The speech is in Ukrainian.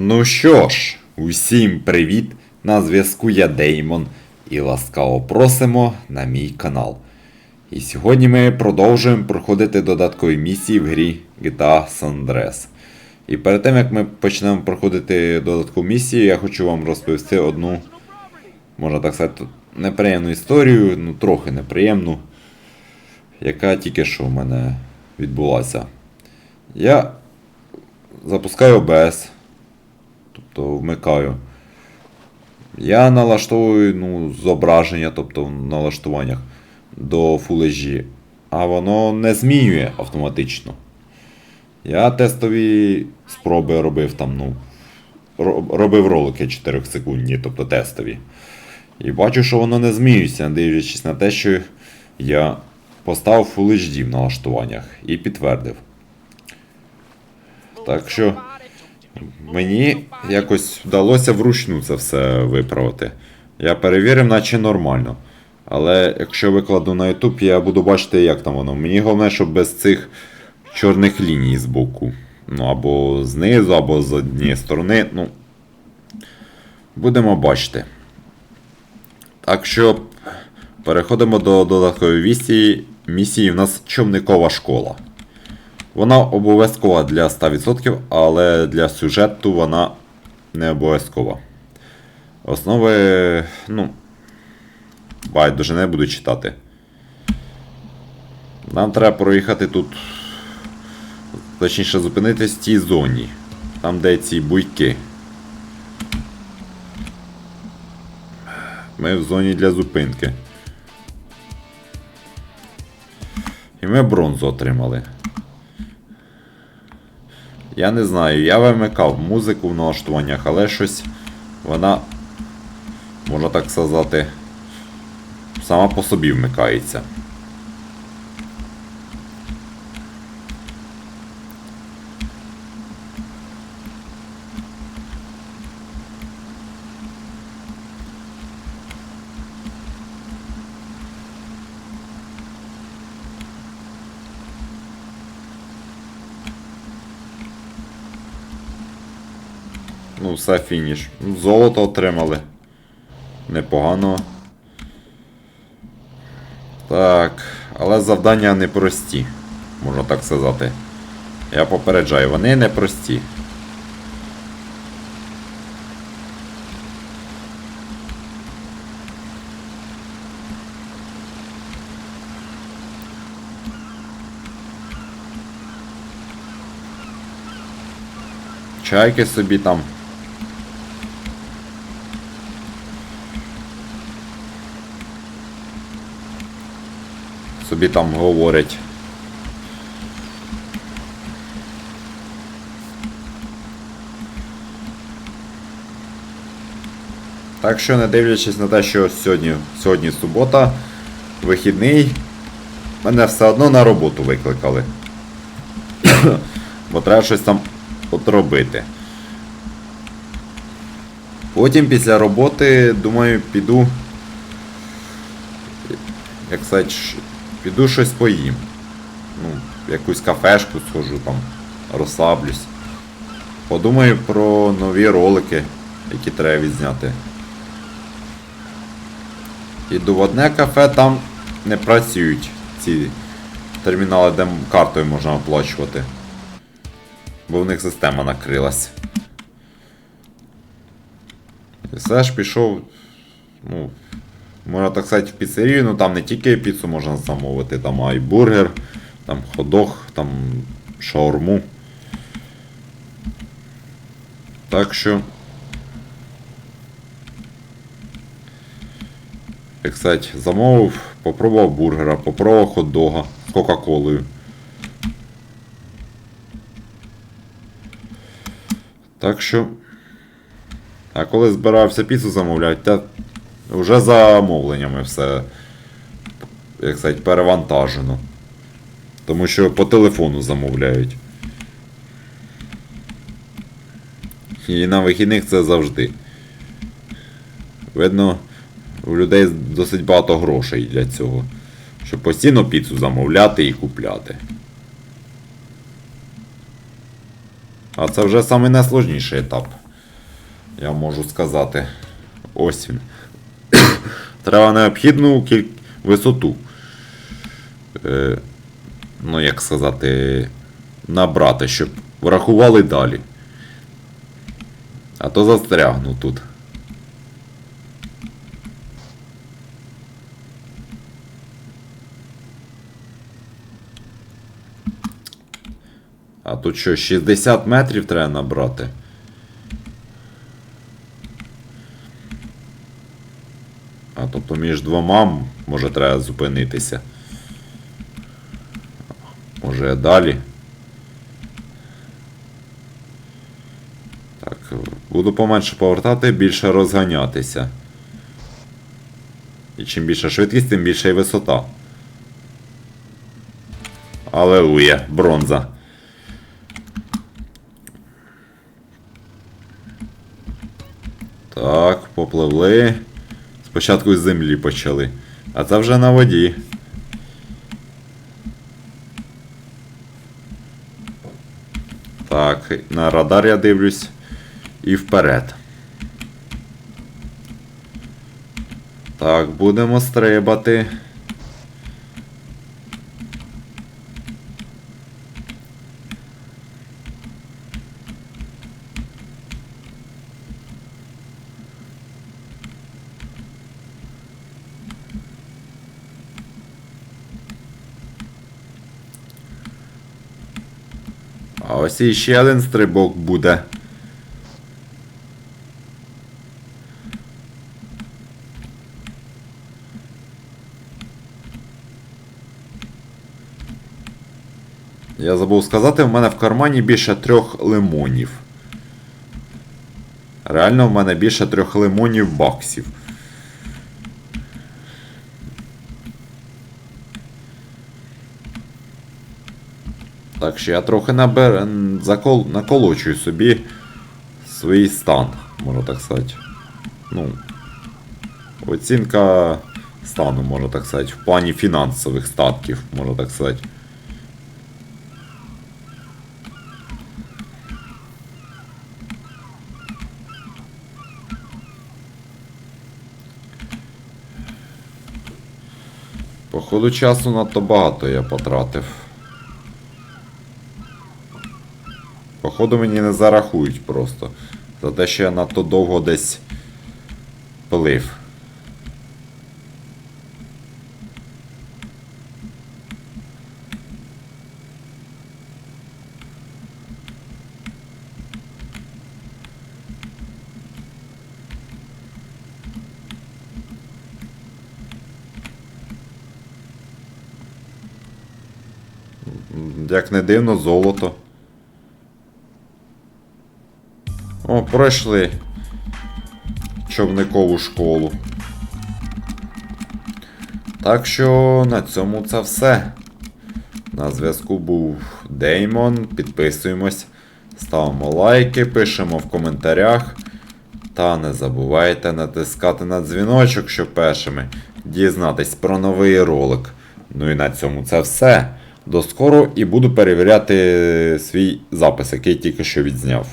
Ну що ж, усім привіт! На зв'язку я Деймон і ласкаво просимо на мій канал. І сьогодні ми продовжуємо проходити додаткові місії в грі GTA San Andreas. І перед тим як ми почнемо проходити додаткову місію, я хочу вам розповісти одну, можна так сказати, неприємну історію, ну трохи неприємну, яка тільки що в мене відбулася. Я запускаю OBS, тобто вмикаю. Я налаштовую ну, зображення, тобто в налаштуваннях до Full HD, а воно не змінює автоматично. Я тестові спроби робив там, ну, робив ролики 4 секундні, тобто тестові. І бачу, що воно не змінюється, дивлячись на те, що я поставив Full HD в налаштуваннях і підтвердив. Так що мені якось вдалося вручну це все виправити. Я перевірив, наче нормально. Але якщо викладу на YouTube, я буду бачити, як там воно. Мені головне, щоб без цих чорних ліній з боку. Ну, або знизу, або з однієї сторони. Ну, будемо бачити. Так що переходимо до додаткової місії. Місії в нас човникова школа. Вона обов'язкова для 100%, але для сюжету вона не обов'язкова. Основи, ну, байдуже не буду читати. Нам треба проїхати тут. Точніше зупинитись в тій зоні. Там, де ці буйки. Ми в зоні для зупинки. І ми бронзу отримали. Я не знаю, я вимикав музику в налаштуваннях, але щось вона, можна так сказати, сама по собі вмикається. Ну, все фініш. Ну, Золото отримали. Непогано. Так, але завдання непрості, можна так сказати. Я попереджаю, вони непрості. Чайки собі там. Собі там говорять. Так що, не дивлячись на те, що сьогодні, сьогодні субота, вихідний, мене все одно на роботу викликали. Бо треба щось там от робити. Потім після роботи, думаю, піду. Як сказати, піду щось поїм. Ну, якусь кафешку схожу там, розслаблюсь. Подумаю про нові ролики, які треба відзняти. Іду в одне кафе, там не працюють ці термінали, де картою можна оплачувати. Бо в них система накрилась. І все ж пішов. Ну, можна так сказати, в піцерію, ну там не тільки піцу можна замовити, там а бургер, там ходох, там шаурму. Так що. Як сказати, замовив, попробував бургера, попробував хот-дога з Кока-Колою. Так що. А коли збирався піцу замовляти, вже замовленнями все, як сказати, перевантажено. Тому що по телефону замовляють. І на вихідних це завжди. Видно, у людей досить багато грошей для цього. Щоб постійно піцу замовляти і купляти. А це вже найсложніший етап. я можу сказати. Ось він. Треба необхідну кіль... висоту. Е, ну, як сказати, набрати, щоб врахували далі. А то застрягну тут. А тут що, 60 метрів треба набрати? А тобто між двома може треба зупинитися. Може далі. Так, буду поменше повертати, більше розганятися. І чим більша швидкість, тим більша і висота. Алелуя, бронза. Так, попливли. Спочатку з землі почали. А це вже на воді. Так, на радар я дивлюсь. І вперед. Так, будемо стрибати. А ось іще один стрибок буде. Я забув сказати, в мене в кармані більше трьох лимонів. Реально в мене більше трьох лимонів баксів. Так що я трохи набер... закол... наколочую собі свій стан, можна так сказати. Ну, оцінка стану, можна так сказати, в плані фінансових статків, можна так сказати. По ходу часу надто багато я потратив. Походу мені не зарахують просто. За те, що я надто довго десь плив. Як не дивно, золото. О, пройшли човникову школу. Так що на цьому це все. На зв'язку був Деймон. Підписуємось, ставимо лайки, пишемо в коментарях. Та не забувайте натискати на дзвіночок, щоб першими дізнатись про новий ролик. Ну і на цьому це все. До скоро і буду перевіряти свій запис, який тільки що відзняв.